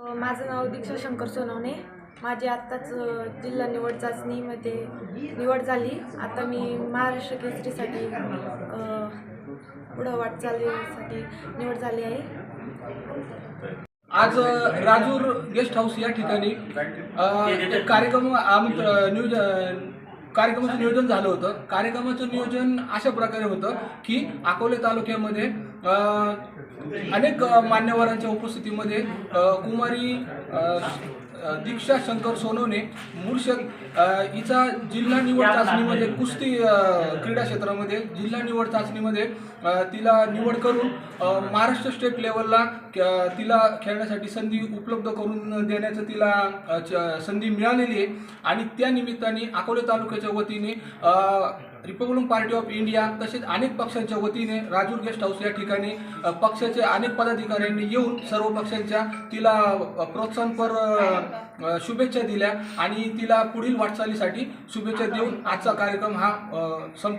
माझं नाव दीक्षा शंकर सोनवणे. माझी आत्ताच जिल्हा निवड चाचणीमध्ये निवड झाली. आता मी महाराष्ट्र केसरीसाठी पुढं वाटचालीसाठी निवड झाली आहे. आज राजूर गेस्ट हाऊस या ठिकाणी एक कार्यक्रम आमंत्र नियोजन कार्यक्रमाचं नियोजन झालं होतं. कार्यक्रमाचं नियोजन अशा प्रकारे होतं की अकोले तालुक्यामध्ये अनेक मान्यवरांच्या उपस्थितीमध्ये कुमारी दीक्षा शंकर सोनवणे मुर्शद हिचा जिल्हा निवड चाचणीमध्ये कुस्ती क्रीडा क्षेत्रामध्ये जिल्हा निवड चाचणीमध्ये तिला निवड करून महाराष्ट्र स्टेट लेवलला तिला खेळण्यासाठी संधी उपलब्ध करून देण्याचं तिला च- संधी मिळालेली आहे. आणि त्या निमित्ताने अकोले तालुक्याच्या वतीने अ, रिपब्लिकन पार्टी ऑफ इंडिया तसेच अनेक पक्षांच्या वतीने राजूर गेस्ट हाऊस या ठिकाणी पक्षाचे अनेक पदाधिकाऱ्यांनी येऊन सर्व पक्षांच्या तिला प्रोत्साहनपर शुभेच्छा दिल्या आणि तिला पुढील वाटचालीसाठी शुभेच्छा देऊन आजचा कार्यक्रम हा संप